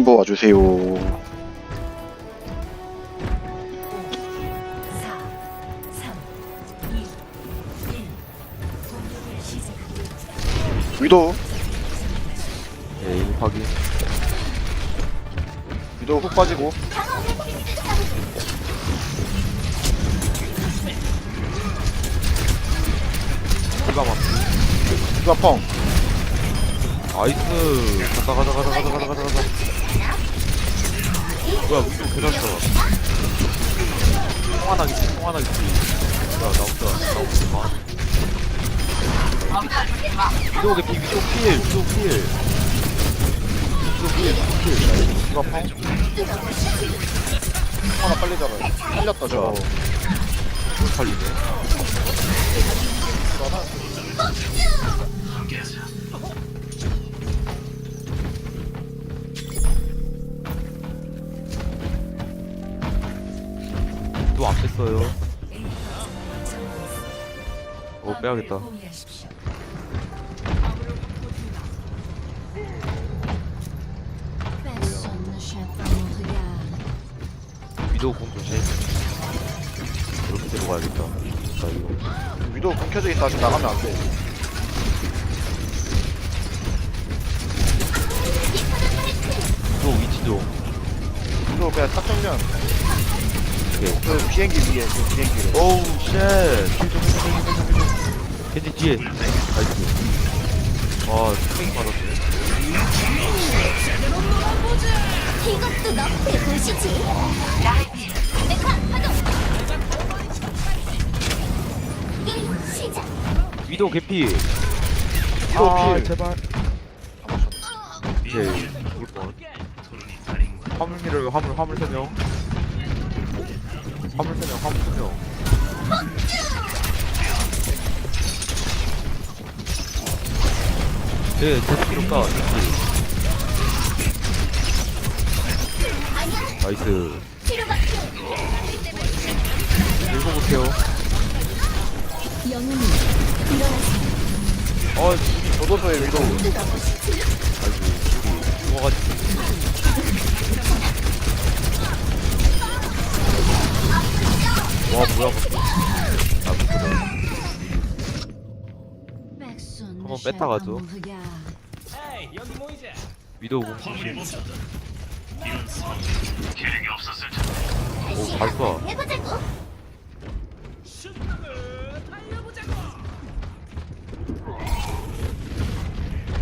팀보 와주세요. 4, 3, 2, 1. 공격을 시작합니다. 위도, 예, 이 확인. 위도 훅 빠지고. 디바 막. 디바 펑. 나이스. 가자, 가자, 가자, 가자, 가자, 가자, 가자. 뭐야, 위도 개잘 써. 통화나겠지, 통화나겠지. 뭐야, 나 혼자, 나 혼자. 위도 개피, 위도 필, 위도 필. 위도 필, 위도 필. 디바 펑. 하나 빨리 잡아요. 살렸다, 저거. 살리네. 또안 뺐어요. 어, 빼야겠다. 위도우 공 조심. 이렇게 들어가야겠다. 나 이거. 위도 끊겨져 있어. 아직 나가면 안 돼. 위도우 위치 좀. 위도 그냥 딱 정면. 오케이. 그 비행기 위에, 그 비행기를. 오우 쉣. 캔디 뒤에. 나이스. 이것도 도시지. 메카 파동. 게임 시작. 위도우 개피. 아 필. 제발. 오케이. 뻔. 화물 화물 명. 화물 세 명, 화물 세 명. 예, 까. 나이스. 읽어볼게요. 영웅이. 어, 위도. 뜯어보시지. 아이고, 죽어가지고. 와, 뭐야. 아, 한번 chape 뺐다 가죠. mon regard. 위도우 공수심. 오, 잘 쏴.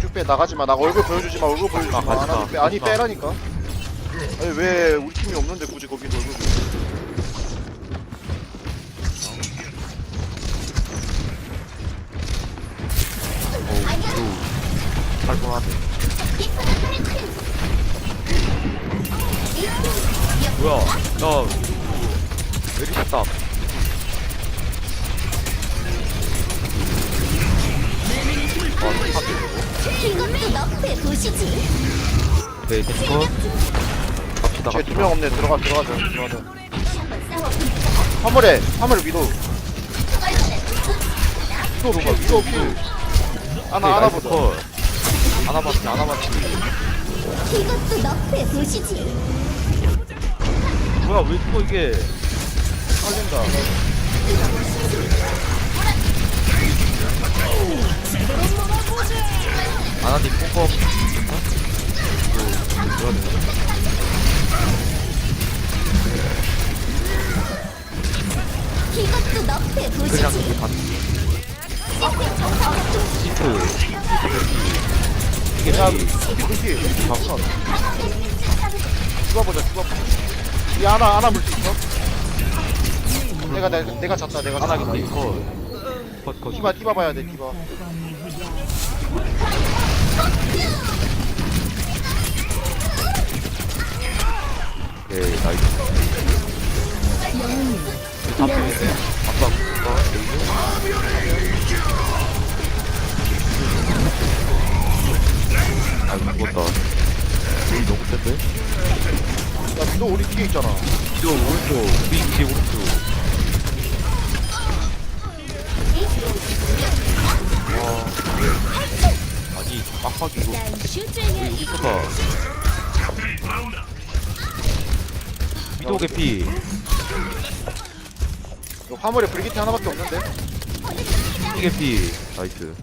쭉 빼, 나가지 마. 나 얼굴 보여주지 마. 얼굴 보여주지 아, 마. 가지 마. 아니, 빼. 빼라니까. 아니, 왜 우리 팀이 없는데 굳이 거기서 얼굴 보여줘. 오, 위도우. 살벌하네. 뭐야, 야, 내리셨다. 아, 탑이 이것도 너프의 도시지. 네, 됐어. 갑시다, 쟤두 갑시다. 명 없네. 들어가, 들어가자. 들어가자. 화물에, 화물 위도. 위도 누가? 위도 필. 하나, 하나 보자. 봤지, 하나 봤지. 이것도 너프의 도시지. 뭐야, 왜 죽어, 이게. 살린다. 어? 이거, 뭐야? 이것도 너프의 그냥 도시지. 이게 반. 시트. 이게 야, 피. 필. 잡아. 죽어보자, 죽어보자. 이 하나, 하나 물수 있어? 내가, 내가, 내가 잤다, 내가 하나 잤다. 근데 컷. 컷, 컷. 티바, 티바 봐야 돼, 티바. 네, 나이스. 다 빼네. 아까 그거. 센데? 야, 너 우리 뒤에 있잖아. 이거 오른쪽, 위, 뒤에 오른쪽. 와. 아니, 빡빡이 이거. 여기 있었다. 위도 개피 이거 화물에 브리기트 하나밖에 없는데 이 개피 나이스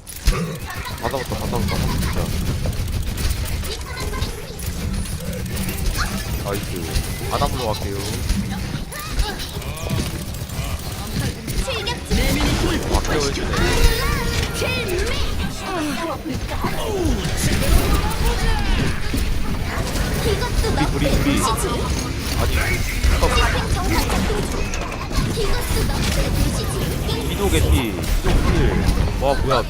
다 잡았다 다 잡았다 진짜 나이스. 바다 물러 갈게요. 해주네 우리 아니 위도 개피 필와 뭐야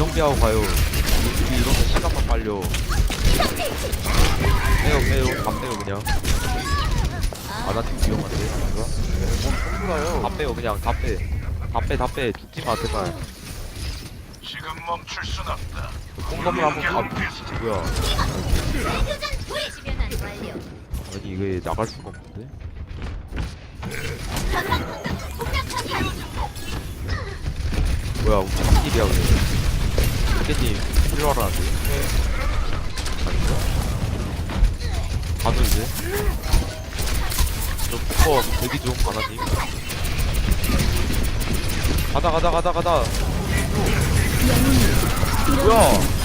정비하고 가요. 우리 이러면 시간만 빨려. 빼요 빼요. 다 빼요 그냥. 아나팀 위험한데 이거? 뭔다 빼요 그냥. 다 빼 다 빼 다 빼. 죽지 마 제발. 지금 멈출 순 없다. 뽕덤을 한번 가 뭐야? 안 완료 아니 이게 나갈 수가 없는데? 뭐야 우리 잡일이야 왜스 케님 필요하라는데? 아닌가? 가도 이제 저 푸퍼 대기 중 가나님? 가다 가다 가다 가다. 뭐야?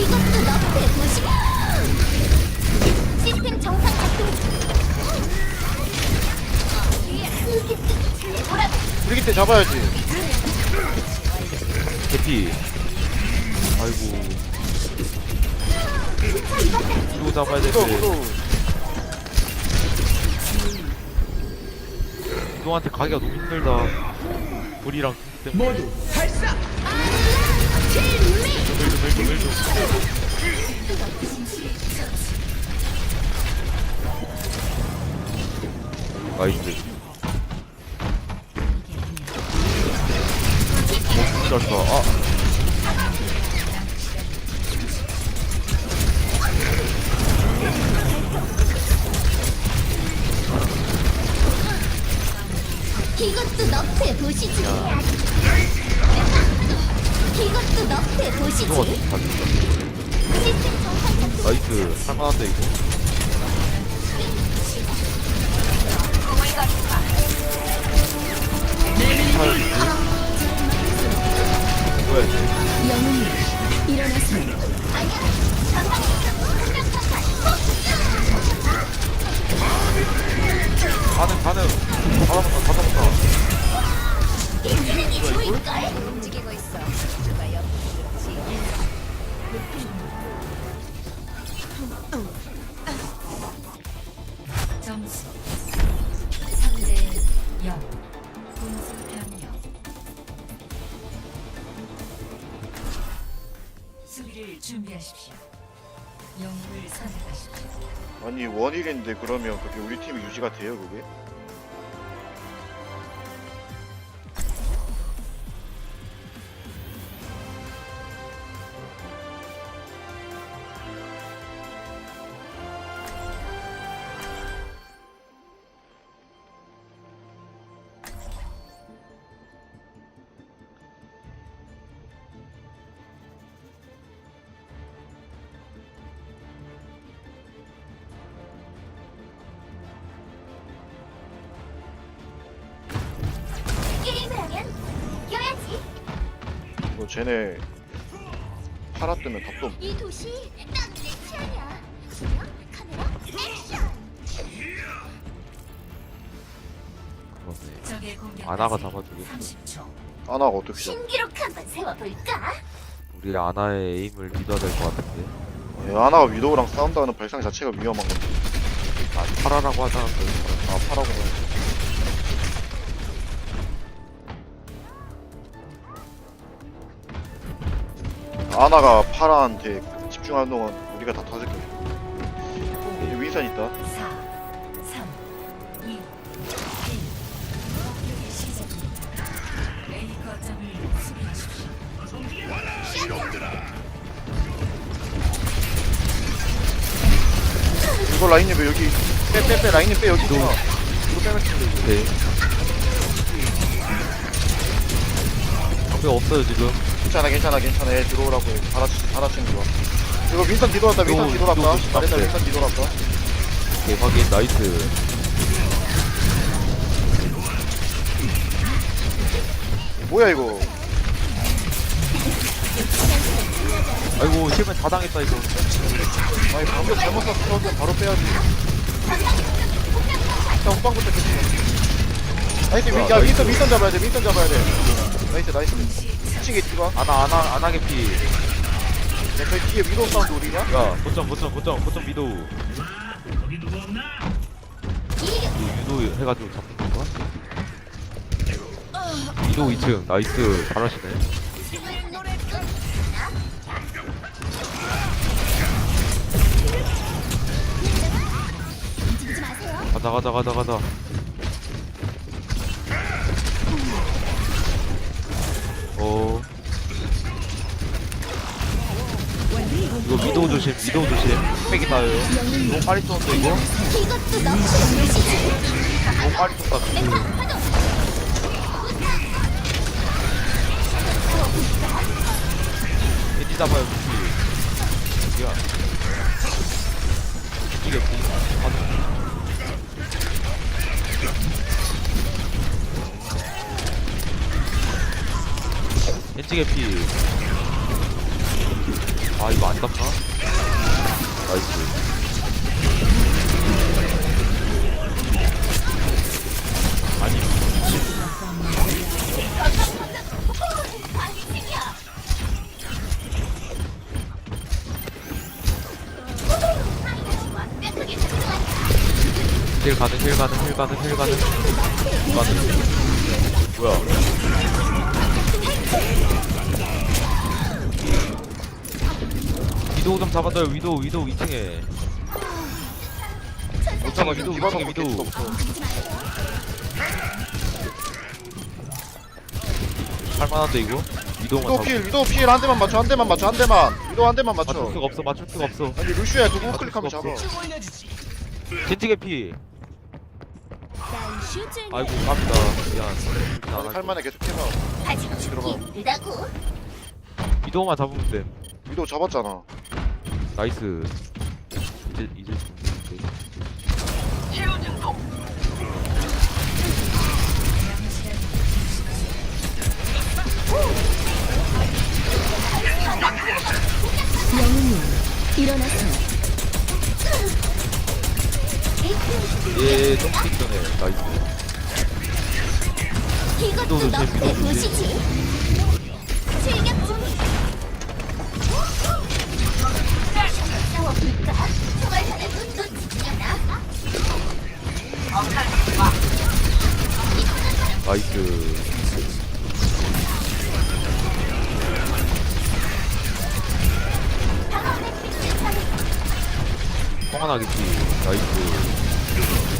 이것도 너프의 도시지 브리기트 잡아야지. 개피. 아이고. 이거 잡아야 이거 되는데. 이거 이동한테 가기가 너무 힘들다. 불이랑 모두 나이스 어, 잘했다. 아. 이것도 너프의 도시지 이것도 너프의 도시지 이동아 좀 잘했다. 시스템 정상 작동 나이스. 할만한데, 이거. 영웅이 일어나서 가능, 가능. 다 잡았다, 다 잡았다. 준비하십시오. 영웅을 선택하십시오. 아니 원일인데 그러면 그게 우리 팀이 유지가 돼요 그게? 쟤네 파라 뜨면 답도 없 이 도시 딱내 취향이야 조명 카메라 액션 그렇네. 적의 공격. 아나가 잡아주고. 30초. 아나가 어떻게 잡아 신기록 한번 세워볼까? 우리 아나의 에임을 믿어야 될 것 같은데. 예, 아나가 위도우랑 싸운다는 발상 자체가 위험한 건데 아, 파라라고 하자는데. 아 파라고 아나가 파라한테 집중하는 동안 우리가 다 터질 거야. 이 위선 있다. 4, 3, 2, 1. 공격의 시작입니다. A 거점을 수비하십시오. 이거 라인님 왜 여기? 빼빼빼. 라인님 빼 여기 있어 이거 빼면 오케이 방패 없어요 지금 괜찮아 괜찮아 괜찮아. 얘 들어오라고 해. 알아치는 거. 이거 윈선 뒤돌았다 윈선 요, 뒤돌았다. 요, 잘했다. 요, 윈선 뒤돌았다. 오케이 확인. 나이스. 뭐야 이거? 아이고 실면 다 당했다 이거. 아니 방금 잘못 쐈어. 그냥 바로 빼야지. 자 후방부터 끝이 나이스 윈, 야 윈선 윈선 잡아야 돼 윈선 잡아야 돼. 나이스 나이스 2층에 뒤가 아나 아나 아나 개피 야 저기 뒤에 위도우 사운드 우리냐? 야 고점 고점 고점 고점 미도우 유도 해가지고 잡는 건가? 미도우 2층 나이스 잘하시네. 가자 가자 가자 가자 어 이거 미도우 조심 미도우 조심. 흑백이 나요. 너무 빨리 쏘는데 이거? 너무 빨리 쏜다. 겐지 잡아요 힐 가는 힐 가는 힐 가는 힐 가는 힐 가는 뭐야? 위도우 좀 잡아줘요 위도우 위도우 2층에. 못 잡아 위도우 디바가 2층에 밖에 위도우 할만한데 이거? 위도우 잡아 필 위도우 필한 대만 맞춰 한 대만 맞춰 한 대만 위도우 한 대만 맞춰 맞출 수가 없어 맞출 수가 없어 아니 루시야 그거 클릭하면 수가 잡아 없어. 난 슈즈 아이고 깝니다 미안 안 할게. 할만해 계속해서 아직 들어가. 죽기 이르다고. 위도우만 잡으면 돼 위도우 잡았잖아 나이스 이제 이제 좀 돼. 나이스 통화나겠지 나이스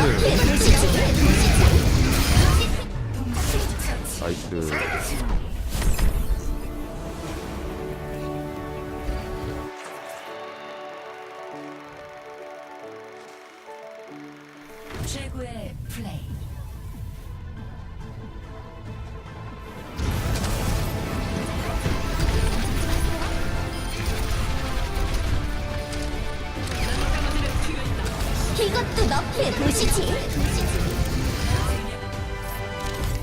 2층 위도우 2층 나이스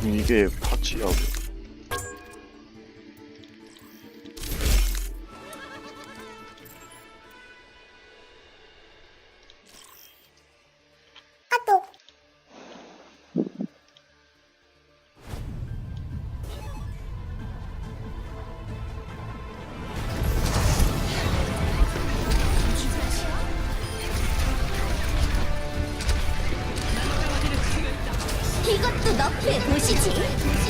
이게 파치야 이것도 너프에 보시지.